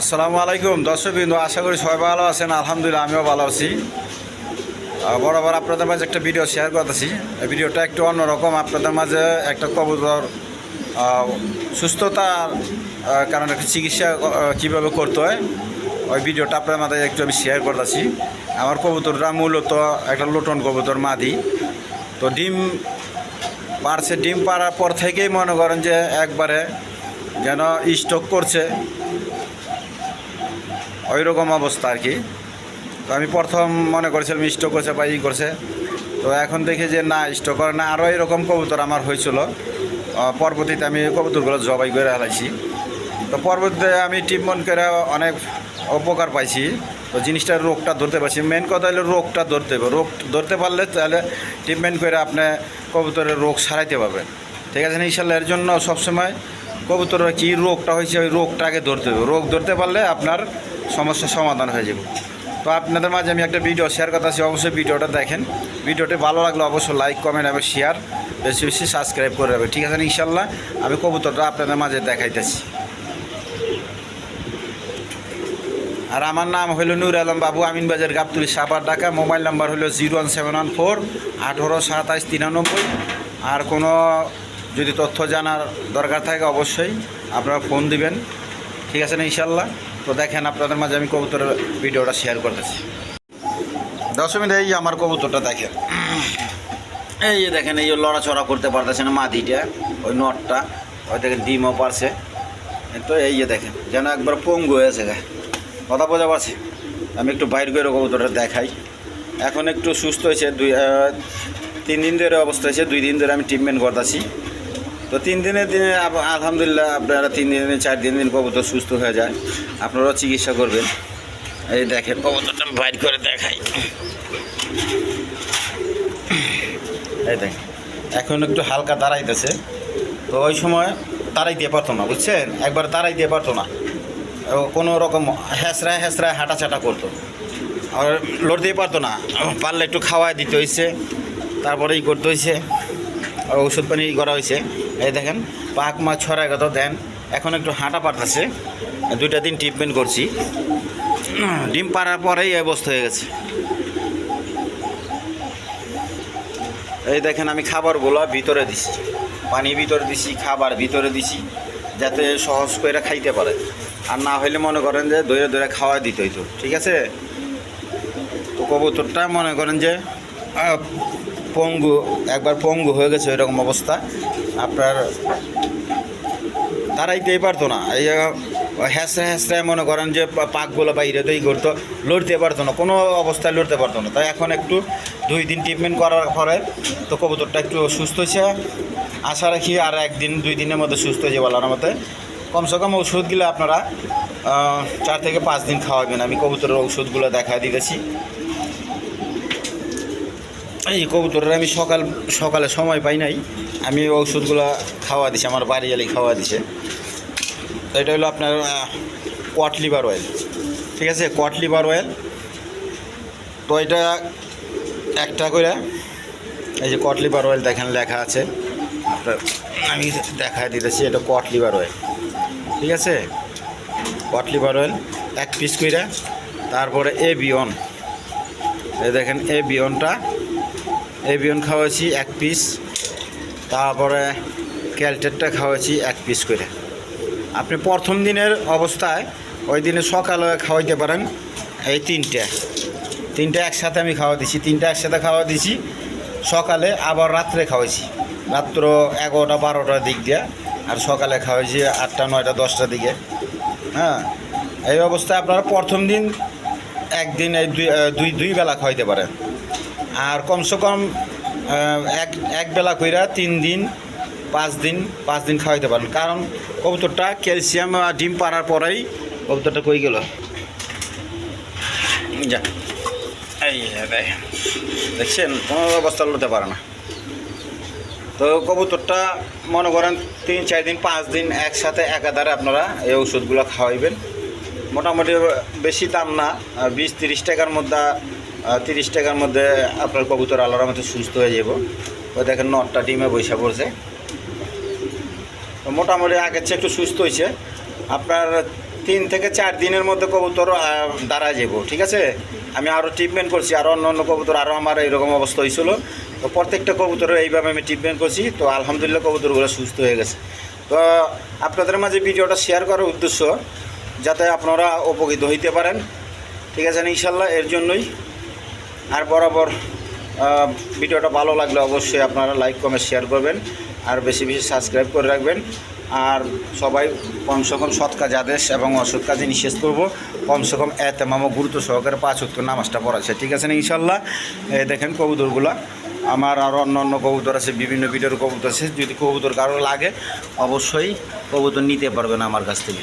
আসসালামু আলাইকুম। দর্শকবৃন্দ, আশা করি সবাই ভালো আছেন। আলহামদুলিল্লাহ, আমিও ভালো আছি। বরাবর আপনাদের মাঝে একটা ভিডিও শেয়ার করতেছি। এই ভিডিওটা একটু অন্যরকম। আপনাদের মাঝে একটা কবুতর সুস্থতার কারণে একটা চিকিৎসা কীভাবে করতে হয়, ওই ভিডিওটা আপনাদের মাঝে একটু আমি শেয়ার করতেছি। আমার কবুতরটা মূলত একটা লোটন কবুতর, মাদি। তো ডিম পারছে, ডিম পাড়ার পর থেকেই মনে করেন যে একবারে যেন স্টক করছে। ওই রকম অবস্থা আর কি। তো আমি প্রথম মনে করেছিলাম স্টক করছে বা ই করছে। তো এখন দেখি যে না, স্টক করে না। আরও এরকম কবুতর আমার হয়েছিল। পরবর্তীতে আমি কবুতরগুলো জবাই করে হালাইছি তো পরবর্তীতে আমি ট্রিটমেন্ট করে অনেক উপকার পাইছি। তো জিনিসটার রোগটা ধরতে পারছি। মেন কথা হলো রোগটা ধরতে হবে। রোগ ধরতে পারলে তাহলে ট্রিটমেন্ট করে আপনি কবুতরের রোগ সারাইতে পারবেন। ঠিক আছে ইনশাল্লাহ এর জন্য সবসময় কবুতরের কী রোগটা হয়েছে, ওই রোগটা আগে ধরতে হবে। রোগ ধরতে পারলে আপনার সমস্যার সমাধান হয়ে যাবে। তো আপনাদের মাঝে আমি একটা ভিডিও শেয়ার করতে আছি অবশ্যই ভিডিওটা দেখেন। ভিডিওটি ভালো লাগলে অবশ্যই লাইক কমেন্ট এবং শেয়ার বেশি বেশি সাবস্ক্রাইব করে রাখবে ঠিক আছে ইনশাল্লাহ আমি কবুতরটা আপনাদের মাঝে দেখাইতেছি। আর আমার নাম হলো নূর আলম বাবু আমিন বাজার গাবতুলি সাপার ঢাকা। মোবাইল নাম্বার হলো zero one seven one four আঠেরো সাতাশ তিরানব্বই। আর কোনো যদি তথ্য জানার দরকার থাকে অবশ্যই আপনারা ফোন দিবেন। ঠিক আছে না ইনশাল্লাহ তো দেখেন আপনাদের মাঝে আমি কবুতরের ভিডিওটা শেয়ার করতেছি। দশ মিনিট এই আমার কবুতরটা দেখেন। এই যে দেখেন, এই লড়াচড়া করতে পারতেছে না মাদিটা, ওই নটটা, ওই দেখেন ডিমও পারছে। তো এই যে দেখেন, যেন একবার পঙ্গু হয়েছে কথা বোঝা পারছে? আমি একটু বাইর করে কবুতরটা দেখাই। এখন একটু সুস্থ হয়েছে, দুই তিন দিন ধরে অবস্থা হয়েছে, দুই দিন ধরে আমি ট্রিটমেন্ট করতেছি। তো তিন দিনের দিনে আলহামদুলিল্লাহ আপনারা তিন দিনে চার দিন দিন কবুতর সুস্থ হয়ে যায়। আপনারাও চিকিৎসা করবেন। এই দেখেন কবুতরটা বাইর করে দেখাই। এই দেখেন, এখন একটু হালকা দাঁড়াইতেছে তো ওই সময় তারাই দিয়ে পারতো না, বুঝছেন? একবার তারাই দিয়ে পারতো না। কোনো রকম হ্যাঁসরায় হ্যাঁসরায় হাঁটাচাটা করতো। আর লড়তেই পারতো না। পারলে একটু খাওয়াই দিতে হয়েছে তারপরেই করতে হয়েছে ওষুধ পানি করা হয়েছে। এই দেখেন, পাক মাছ ছড়ায় কত দেন এখন একটু হাঁটা পারতেছে দুইটা দিন ট্রিটমেন্ট করছি। ডিম পাড়ার পরেই অবস্থা হয়ে গেছে। এই দেখেন, আমি খাবারগুলো ভিতরে দিছি। পানি ভিতরে দিছি, খাবার ভিতরে দিছি, যাতে সহজ করে খাইতে পারে। আর না হইলে মনে করেন যে ধরে ধরে খাওয়া দিতে হইতো, ঠিক আছে? তো কবুতরটা মনে করেন যে পঙ্গু, একবার পঙ্গু হয়ে গেছে এরকম অবস্থা। আপনার দাঁড়াইতেই পারতো না। এই হ্যাঁসড়ে হ্যাঁসড়ে মনে করেন যে পাকগুলো বাইরে তৈরি করতো লড়তে পারতো না, কোনো অবস্থায় লড়তে পারতো না। তাই এখন একটু দুই দিন ট্রিটমেন্ট করার পরে তো কবুতরটা একটু সুস্থ হয়েছে। আশা রাখি আর একদিন, দুই দিনের মধ্যে সুস্থ হয়ে যাবে আল্লাহর মতে কমসে কম ওষুধগুলো আপনারা চার থেকে পাঁচ দিন খাওয়াবেন। আমি কবুতরের ওষুধগুলো দেখা দিতেছি। এই কবুতরের আমি সকাল, সকালে সময় পাই নাই। আমি ওষুধগুলো খাওয়া দিছি, আমার বাড়ি এলে খাওয়া দিছে। তো এটা হলো আপনার কোয়াট লিভার অয়েল ঠিক আছে? কোয়াট লিভার অয়েল তো এটা একটা করে, এই যে কট লিভার অয়েল দেখেন লেখা আছে। আমি দেখায় দিতেছি, এটা কট লিভার অয়েল ঠিক আছে? কট লিভার অয়েল এক পিস করে তারপরে এ বিয়ন এই দেখেন এ বিয়নটা এ বিয়ন খাওয়াছি এক পিস তারপরে ক্যালটেটটা খাওয়াছি এক পিস করে। আপনি প্রথম দিনের অবস্থায় ওই দিনে সকালে খাওয়াইতে পারেন এই তিনটে। তিনটে একসাথে আমি খাওয়া দিছি, তিনটে একসাথে খাওয়া দিছি, সকালে আবার রাত্রে খাওয়াইছি। রাত্র এগারোটা, বারোটার দিক দিয়ে, আর সকালে খাওয়াইছি আটটা, নয়টা, দশটার দিকে। হ্যাঁ এই অবস্থায় আপনারা প্রথম দিন একদিন এই দুই দুই বেলা খাওয়াইতে পারেন। আর কমসে কম এক এক বেলা কইরা তিন দিন, পাঁচ দিন পাঁচ দিন খাওয়াইতে পারেন কারণ কবুতরটা ক্যালসিয়াম আর ডিম পাড়ার পরেই কবুতরটা কই গেল? দেখছেন, কোনো অবস্থা লড়তে পারে না। তো কবুতরটা মনে করেন তিন, চার দিন, পাঁচ দিন একসাথে একাধারে আপনারা এই ওষুধগুলো খাওয়াইবেন। মোটামুটি বেশি দাম না বিশ, তিরিশ টাকার মধ্যে তিরিশ টাকার মধ্যে আপনার কবুতর আল্লাহর মতো সুস্থ হয়ে যাব। ওই দেখেন নটটা ডিমে বৈশা পড়ছে। মোটামুটি আগের চেয়ে একটু সুস্থ হয়েছে। আপনার তিন থেকে চার দিনের মধ্যে কবুতর দাঁড়া যাব, ঠিক আছে? আমি আরও ট্রিটমেন্ট করছি আরও অন্য অন্য কবুতর আরও আমার এরকম অবস্থা হয়েছিল। তো প্রত্যেকটা কবুতরের এইভাবে আমি ট্রিটমেন্ট করছি। তো আলহামদুলিল্লাহ কবুতরগুলো সুস্থ হয়ে গেছে। তো আপনাদের মাঝে ভিডিওটা শেয়ার করার উদ্দেশ্য, যাতে আপনারা উপকৃত হইতে পারেন। ঠিক আছে, ইনশাল্লাহ, এর জন্যই। আর বরাবর ভিডিওটা ভালো লাগলে অবশ্যই আপনারা লাইক কমেন্ট শেয়ার করবেন আর বেশি বেশি সাবস্ক্রাইব করে রাখবেন। আর সবাই কমসে কম সৎ কাজ আদেশ এবং অসৎ কাজে নিষেধ করব। কমসে কম এতে মামা গুরুত্ব সহকারে পাঁচ উত্তর নামাজটা পড়াচ্ছে ঠিক আছে না ইনশাল্লাহ দেখেন কবুতরগুলা। আমার আরও অন্য অন্য কবুতর আছে, বিভিন্ন ভিডিওর কবুতর আছে। যদি কবুতর কারও লাগে, অবশ্যই কবুতর নিতে পারবেন আমার কাছ থেকে।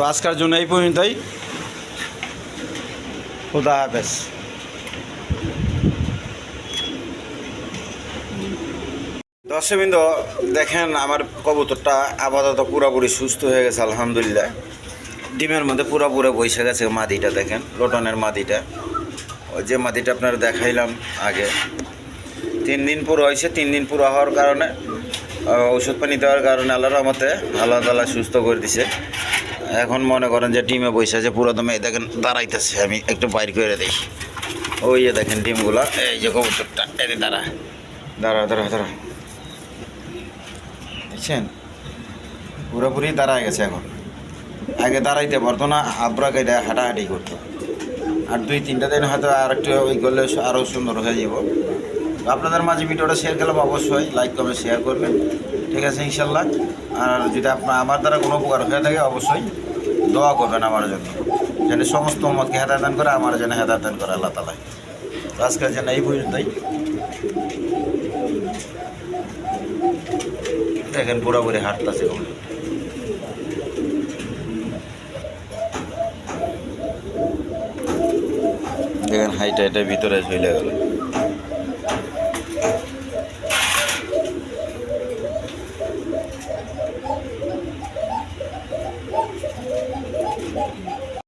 তো আজকের জন্য এই পর্যন্তই। খুদা হাফেজ। দর্শকবৃন্দ, দেখেন আমার কবুতরটা আপাতত পুরোপুরি সুস্থ হয়ে গেছে, আলহামদুলিল্লাহ। ডিমের মধ্যে পুরোপুরি বসে গেছে মাদিটা দেখেন লোটনের মাদিটা ওই যে মাদিটা আপনার দেখাইলাম আগে। তিন দিন পুরো হয়েছে, তিন দিন পুরো হওয়ার কারণে ওষুধ পানি দেওয়ার কারণে আল্লাহ রহমতে আল্লাহ তালা সুস্থ করে দিছে। এখন মনে করেন যে টিমে বসে আছে পুরো দমে দেখেন দাঁড়াইতেছে, আমি একটু বাইর করে দিই। ওই যে দেখেন টিমগুলো এই যে কবুতরটা, এই দাঁড়া দাঁড়া দাঁড়া দাঁড়া। দেখছেন? পুরোপুরি দাঁড়ায় গেছে এখন। আগে দাঁড়াইতে পারতো না আব্রাকে এটা হাঁটাহাঁটি করতো। আর দুই, তিনটা দিন হয়তো আর একটু ওই করলে আরও সুন্দর হয়ে যাব আপনাদের মাঝে ভিডিওটা শেয়ার করলাম অবশ্যই লাইক কমেন্ট শেয়ার করবেন। ঠিক আছে, ইনশাল্লাহ। আর যদি আপনার আমার দ্বারা কোনো উপকার হয়ে থাকে, অবশ্যই দোয়া করবেন আমার জন্য। যেন সমস্ত মতকে হেদায়তান করে, আমার যেন হেদায়তান করে আল্লাহ তালা আজকের জন্য এই পর্যন্তই। দেখেন, পুরোপুরি হাঁটতেছে দেখেন, হাইটা এটা ভিতরে চলে গেল।